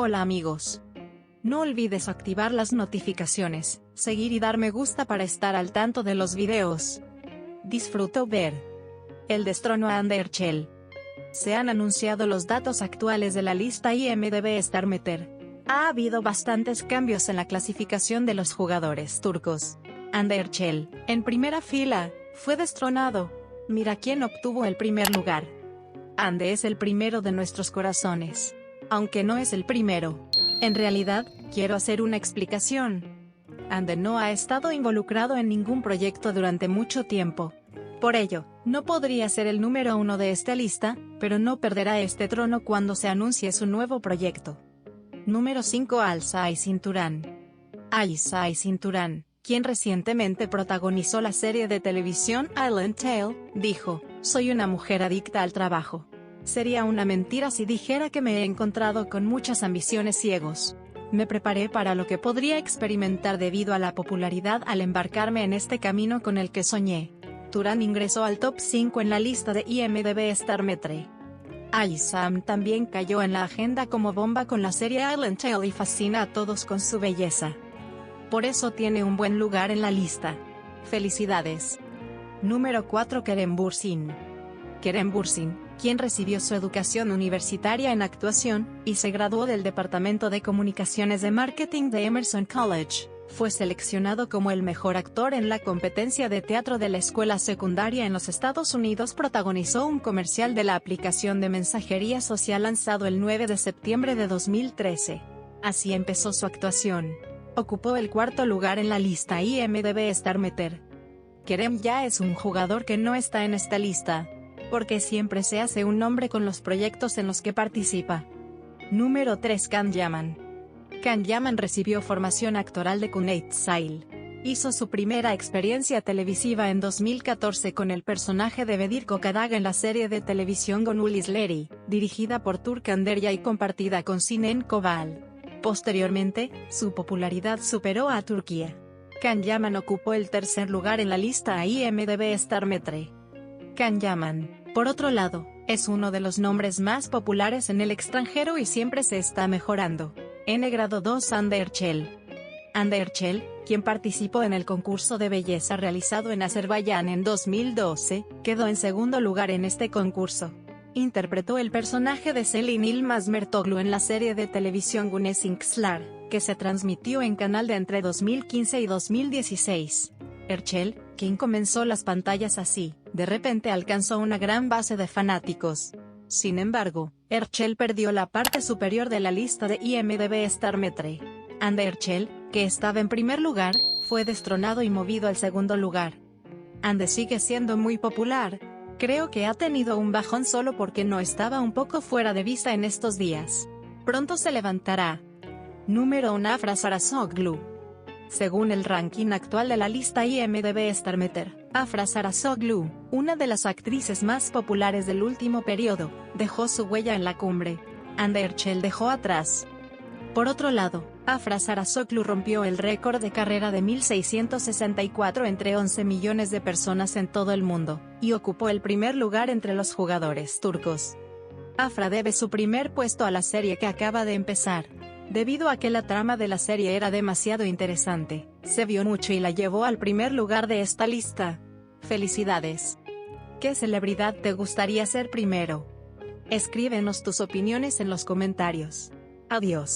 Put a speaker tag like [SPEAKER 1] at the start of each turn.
[SPEAKER 1] Hola amigos. No olvides activar las notificaciones, seguir y dar me gusta para estar al tanto de los videos. Disfruto ver. El destrono a Underchell. Se han anunciado los datos actuales de la lista IMDB Star Meter. Ha habido bastantes cambios en la clasificación de los jugadores turcos. Underchell, en primera fila, fue destronado. Mira quién obtuvo el primer lugar. Ande es el primero de nuestros corazones. Aunque no es el primero. En realidad, quiero hacer una explicación. Ande no ha estado involucrado en ningún proyecto durante mucho tiempo. Por ello, no podría ser el número uno de esta lista, pero no perderá este trono cuando se anuncie su nuevo proyecto. Número 5 Alzai Cinturán. Alzai Cinturán, quien recientemente protagonizó la serie de televisión Island Tale, dijo, soy una mujer adicta al trabajo. Sería una mentira si dijera que me he encontrado con muchas ambiciones ciegos. Me preparé para lo que podría experimentar debido a la popularidad al embarcarme en este camino con el que soñé. Turan ingresó al top 5 en la lista de IMDb Star Metre. Sam también cayó en la agenda como bomba con la serie Island Tale y fascina a todos con su belleza. Por eso tiene un buen lugar en la lista. Felicidades. Número 4 Kerem Bursin. Kerem Bursin, quien recibió su educación universitaria en actuación, y se graduó del Departamento de Comunicaciones de Marketing de Emerson College, fue seleccionado como el mejor actor en la competencia de teatro de la escuela secundaria en los Estados Unidos. Protagonizó un comercial de la aplicación de mensajería social lanzado el 9 de septiembre de 2013. Así empezó su actuación. Ocupó el cuarto lugar en la lista IMDb Star Meter. Kerem ya es un jugador que no está en esta lista, porque siempre se hace un nombre con los proyectos en los que participa. Número 3 Kan Yaman. Kan Yaman recibió formación actoral de Kunait Sail. Hizo su primera experiencia televisiva en 2014 con el personaje de Bedir Kokadaga en la serie de televisión Gonulis Leri, dirigida por Turkan Derya y compartida con Sinen Koval. Posteriormente, su popularidad superó a Turquía. Kan Yaman ocupó el tercer lugar en la lista IMDb Star Metre. Kan Yaman, por otro lado, es uno de los nombres más populares en el extranjero y siempre se está mejorando. N grado 2 Anderchel. Anderchel, quien participó en el concurso de belleza realizado en Azerbaiyán en 2012, quedó en segundo lugar en este concurso. Interpretó el personaje de Selin Ilmaz Mertoglu en la serie de televisión Gunesing Slar, que se transmitió en canal de entre 2015 y 2016. Erchel, quien comenzó las pantallas así, de repente alcanzó una gran base de fanáticos. Sin embargo, Erchel perdió la parte superior de la lista de IMDb Star Metre. And Erchel, que estaba en primer lugar, fue destronado y movido al segundo lugar. Ande sigue siendo muy popular. Creo que ha tenido un bajón solo porque no estaba un poco fuera de vista en estos días. Pronto se levantará. Número 1 Afra Sarasoglu. Según el ranking actual de la lista IMDb Starmeter, Afra Sarasoglu, una de las actrices más populares del último periodo, dejó su huella en la cumbre. Anderchel dejó atrás. Por otro lado, Afra Sarasoglu rompió el récord de carrera de 1664 entre 11 millones de personas en todo el mundo, y ocupó el primer lugar entre los jugadores turcos. Afra debe su primer puesto a la serie que acaba de empezar, Debido a que la trama de la serie era demasiado interesante, se vio mucho y la llevó al primer lugar de esta lista. Felicidades. ¿Qué celebridad te gustaría ser primero? Escríbenos tus opiniones en los comentarios. Adiós.